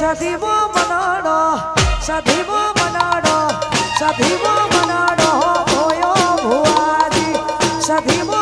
સધીવો મનાડો સધીવો મનાડો સધીવો મનાડો ભોયો ભુવાજી સધીવો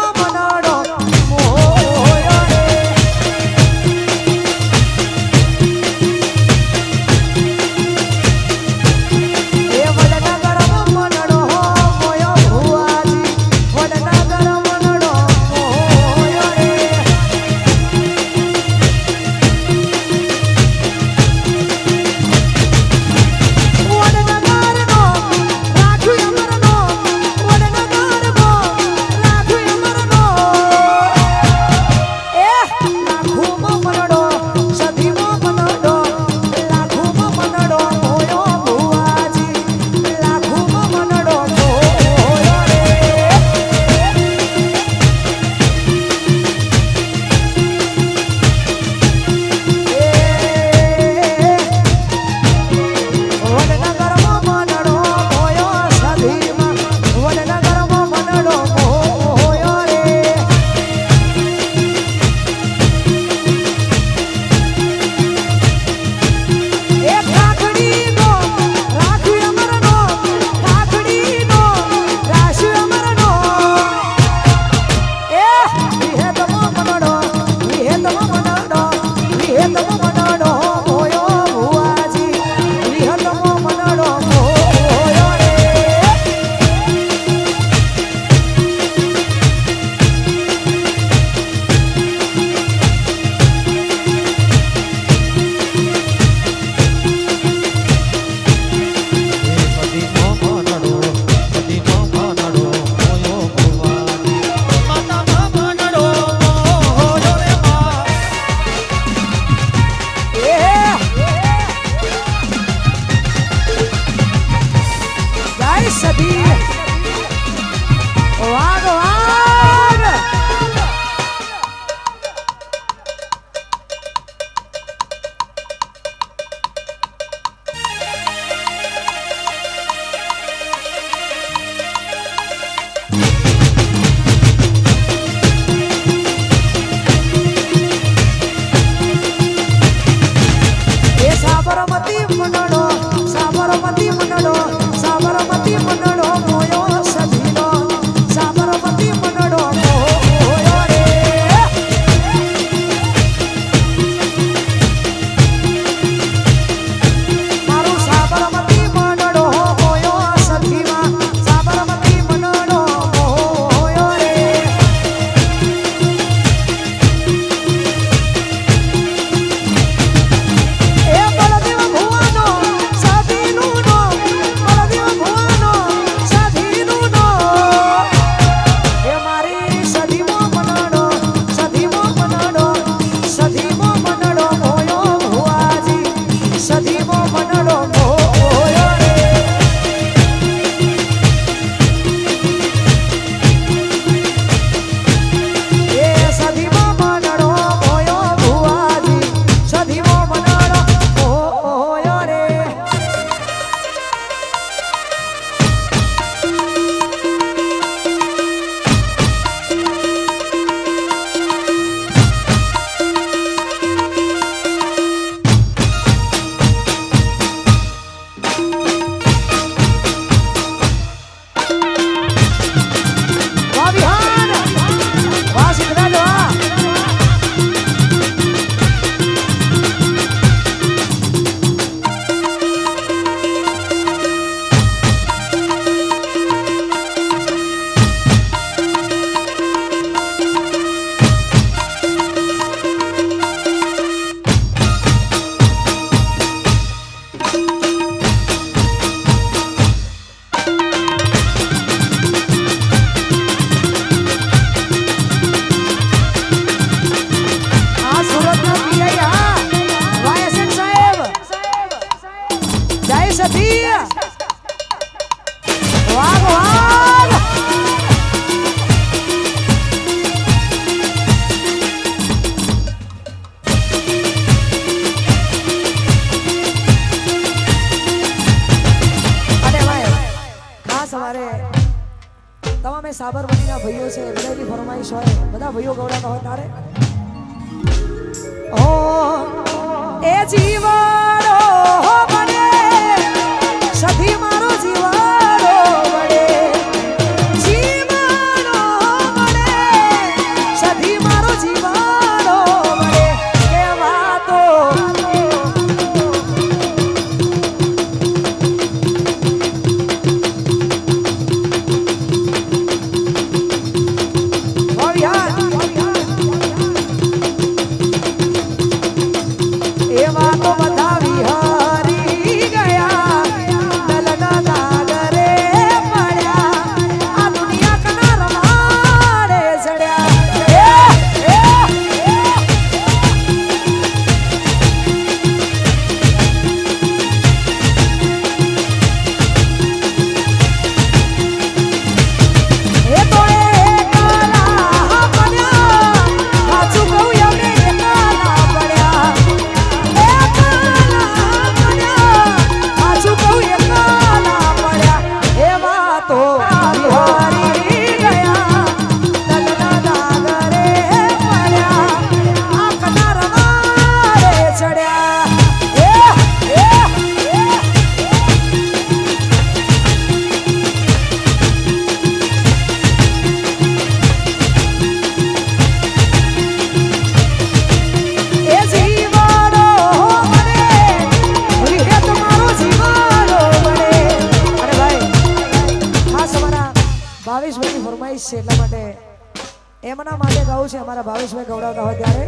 sabia. ભાઈઓ છે એમને બી ફરમાઈશ હોય બધા ભાઈઓ ગવડાતા હોય તારે હોય છે એટલા માટે એમના માટે ગાવું છે, અમારા ભાવેશભાઈ ગવડાવતા હોય ત્યારે.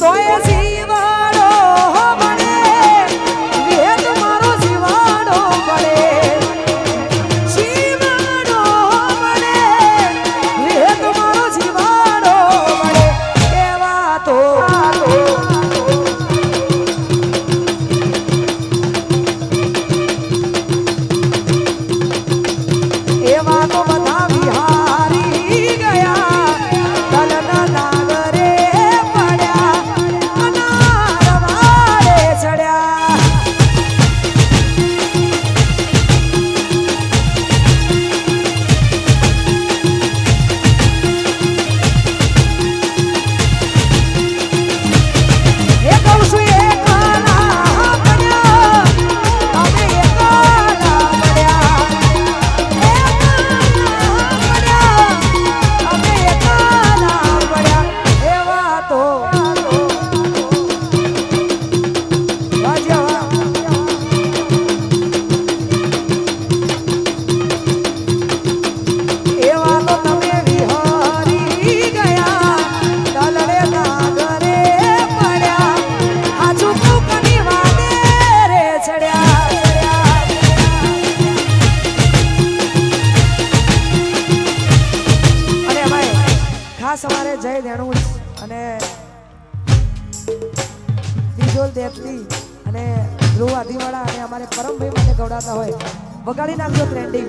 તો એ જીવાડો મને અમારે જય દેણું અને બીજોલ દેવતી અને ધ્રુવ આદિવાળા અને અમારે પરમભાઈ માટે ગવડાતા હોય. વગાડી નાખજો ટ્રેન્ડિંગ